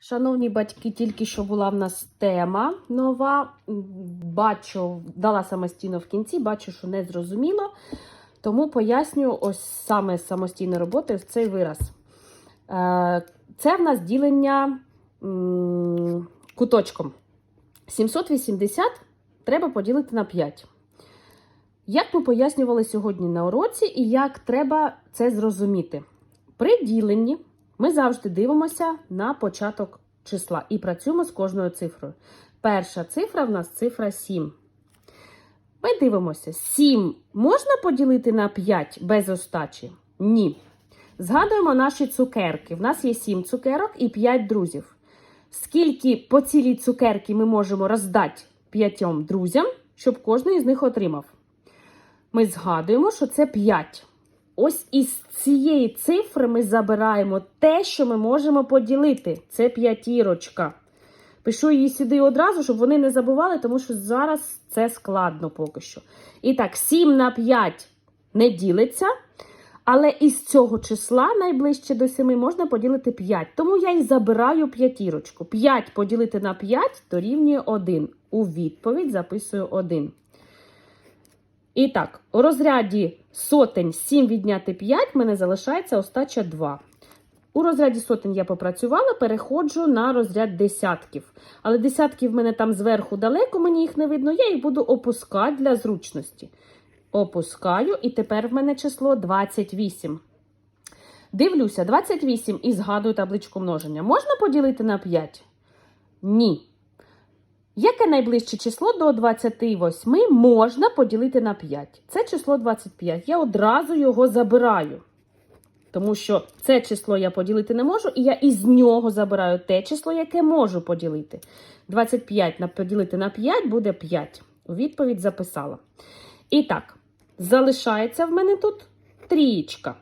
Шановні батьки, тільки що була в нас тема нова. Бачу, дала самостійно в кінці, бачу, що не зрозуміло. Тому поясню ось саме самостійної роботи ось цей вираз. Е, Це в нас ділення куточком. 780 треба поділити на 5. Як ми пояснювали сьогодні на уроці, і як треба це зрозуміти? При діленні ми завжди дивимося на початок числа і працюємо з кожною цифрою. Перша цифра в нас цифра 7. Ми дивимося, 7 можна поділити на 5 без остачі? Ні. Згадуємо наші цукерки. В нас є 7 цукерок і 5 друзів. Скільки по цілій цукерки ми можемо роздати п'ятьом друзям, щоб кожен із них отримав? Ми згадуємо, що це 5. Ось із цієї цифри ми забираємо те, що ми можемо поділити. Це п'ятірочка. Пишу її сюди одразу, щоб вони не забували, тому що зараз це складно поки що. І так, 7 на 5 не ділиться. Але із цього числа найближче до 7 можна поділити 5. Тому я і забираю п'ятірочку. 5 поділити на 5 дорівнює 1. У відповідь записую 1. І так, у розряді сотень 7 відняти 5 в мене залишається остача 2. У розряді сотень я попрацювала, переходжу на розряд десятків. Але десятки в мене там зверху далеко, мені їх не видно, я їх буду опускати для зручності. Опускаю, і тепер в мене число 28. Дивлюся, 28 і згадую табличку множення. Можна поділити на 5? Ні. Яке найближче число до 28 можна поділити на 5? Це число 25. Я одразу його забираю. Тому що це число я поділити не можу, і я із нього забираю те число, яке можу поділити. 25 на поділити на 5 буде 5. Відповідь записала. І так, залишається в мене тут трієчка.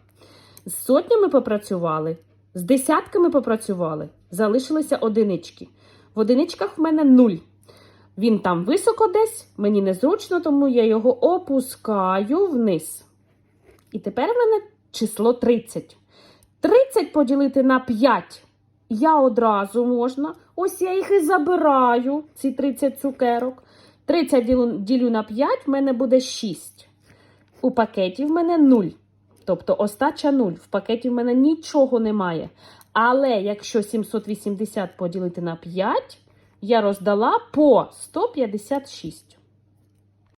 З сотнями попрацювали, з десятками попрацювали, залишилися одинички. В одиничках в мене 0. Він там високо десь, мені незручно, тому я його опускаю вниз. І тепер в мене число 30. 30 поділити на 5 я одразу можна. Ось я їх і забираю, ці 30 цукерок. 30 ділю, на 5, в мене буде 6. У пакеті в мене 0. Тобто остача 0. В пакеті в мене нічого немає. Але якщо 780 поділити на 5, я роздала по 156.